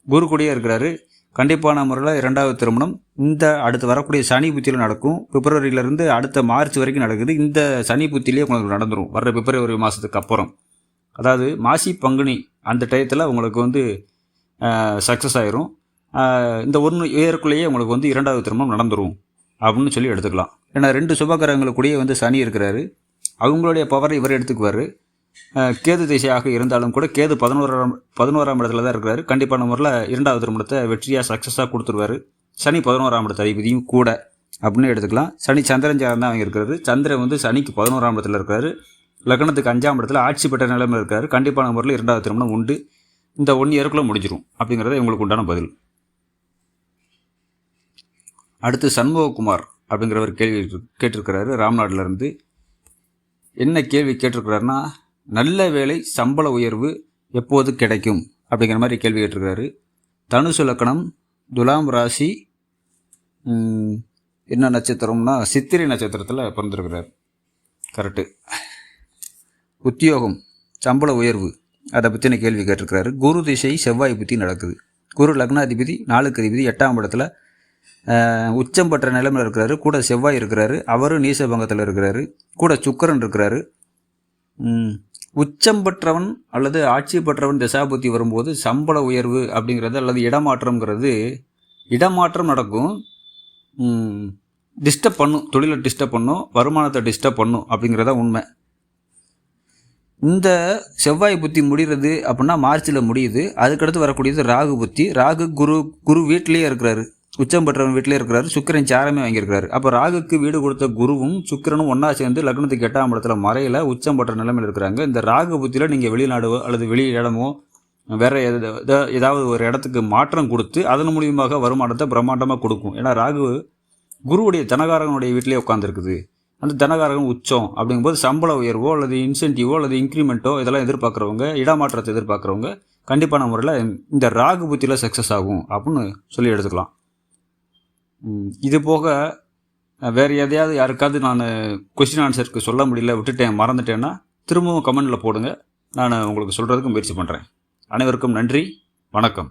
குரு கூடயே இருக்கிறாரு. கண்டிப்பான முறையில் இரண்டாவது திருமணம். இந்த அடுத்து வரக்கூடிய சனி புத்தியில் நடக்கும். பிப்ரவரியிலேருந்து அடுத்த மார்ச் வரைக்கும் நடக்குது. இந்த சனி புத்திலேயே உங்களுக்கு நடந்துடும் வர்ற பிப்ரவரி மாதத்துக்கு அப்புறம். அதாவது மாசி பங்குனி அந்த டயத்தில் உங்களுக்கு வந்து சக்ஸஸ் ஆயிரும். இந்த ஒன்று இயருக்குள்ளேயே உங்களுக்கு வந்து இரண்டாவது திருமணம் நடந்துரும். அப்படின்னு சொல்லி எடுத்துக்கலாம். ஏன்னா ரெண்டு சுபகரங்களுக்குடியே வந்து சனி இருக்கிறாரு. அவங்களுடைய பவரை இவர் எடுத்துக்குவார். கேது திசையாக இருந்தாலும் கூட கேது பதினோராம் பதினோராம் இடத்துல தான் இருக்கிறாரு. கண்டிப்பான முறையில் இரண்டாவது திருமணத்தை வெற்றியாக சக்ஸஸாக கொடுத்துருவாரு. சனி பதினோராம் இடத்து அதிபதியும் கூட. அப்படின்னு எடுத்துக்கலாம். சனி சந்திரன் ஜாதகம் தான் அவங்க இருக்கிறது. சந்திரன் வந்து சனிக்கு பதினோராம் இடத்துல இருக்கிறாரு. லக்னத்துக்கு அஞ்சாம் இடத்துல ஆட்சி பெற்ற நிலைமை இருக்கார். கண்டிப்பான முறையில் இரண்டாவது திருமணம் உண்டு. இந்த ஒன் இயருக்குள்ளே முடிஞ்சிடும் அப்படிங்கிறத இவங்களுக்கு உண்டான பதில். அடுத்து சண்முககுமார் அப்படிங்கிறவர் கேள்வி கேட்டிருக்கிறாரு. ராம்நாடுல இருந்து என்ன கேள்வி கேட்டிருக்கிறாருன்னா நல்ல வேலை சம்பள உயர்வு எப்போது கிடைக்கும்? அப்படிங்கிற மாதிரி கேள்வி கேட்டிருக்கிறாரு. தனுசு லக்கணம் துலாம் ராசி என்ன நட்சத்திரம்னா சித்திரை நட்சத்திரத்தில் பிறந்திருக்கிறார். கரெக்டு உத்தியோகம் சம்பள உயர்வு அதை பற்றின கேள்வி கேட்டிருக்கிறாரு. குரு திசை செவ்வாய் புத்தி நடக்குது. குரு லக்னாதிபதி நாளுக்கு அதிபதி எட்டாம் இடத்துல உச்சம் பெற்ற நிலைமையில் இருக்கிறாரு. கூட செவ்வாய் இருக்கிறாரு. அவரும் நீசபங்கத்தில் இருக்கிறாரு. கூட சுக்கிரன் இருக்கிறாரு. உச்சம் பெற்றவன் அல்லது ஆட்சி பெற்றவன் திசாபுத்தி வரும்போது சம்பள உயர்வு அப்படிங்கிறது அல்லது இடமாற்றம்ங்கிறது இடமாற்றம் நடக்கும். டிஸ்டர்ப் பண்ணும். தொழிலை டிஸ்டர்ப் பண்ணும். வருமானத்தை டிஸ்டர்ப் பண்ணும் அப்படிங்கிறதா உண்மை. இந்த செவ்வாய் புத்தி முடிகிறது அப்படின்னா மார்ச்சில் முடியுது. அதுக்கடுத்து வரக்கூடியது ராகு புத்தி. ராகு குரு குரு வீட்டிலேயே இருக்கிறாரு. உச்சம் பெற்றவன் வீட்டிலே இருக்கிறாரு. சுக்கிரன் சாரமே வாங்கியிருக்கிறாரு. அப்போ ராகுக்கு வீடு கொடுத்த குருவும் சுக்கிரனும் ஒன்றா சேர்ந்து லக்னத்துக்கு எட்டாம் இடத்துல மறையில் உச்சம் பெற்ற நிலைமையில் இருக்கிறாங்க. இந்த ராகு புத்தியில் நீங்கள் வெளிநாடோ அல்லது வெளி இடமோ வேறு எத- ஏதாவது ஒரு இடத்துக்கு மாற்றம் கொடுத்து அதன் மூலியமாக வருமானத்தை பிரம்மாண்டமாக கொடுக்கும். ஏன்னா ராகு குருவுடைய தனகாரனுடைய வீட்டிலே உட்காந்துருக்குது அந்த தனகாரகன் உச்சம் அப்படிங்கும்போது சம்பள உயர்வோ அல்லது இன்சென்டிவோ அல்லது இன்க்ரிமெண்ட்டோ இதெல்லாம் எதிர்பார்க்குறவங்க இடமாற்றத்தை எதிர்பார்க்குறவங்க கண்டிப்பான முறையில் இந்த ராகு புத்தியில் சக்ஸஸ் ஆகும் அப்படின்னு சொல்லி எடுத்துக்கலாம். இது போக வேறு எதையாவது யாருக்காவது நான் கொஸ்டின் ஆன்சருக்கு சொல்ல முடியல விட்டுட்டேன் மறந்துட்டேன்னா திரும்பவும் கமெண்டில் போடுங்க. நான் உங்களுக்கு சொல்கிறதுக்கு முயற்சி பண்ணுறேன் அனைவருக்கும் நன்றி வணக்கம்.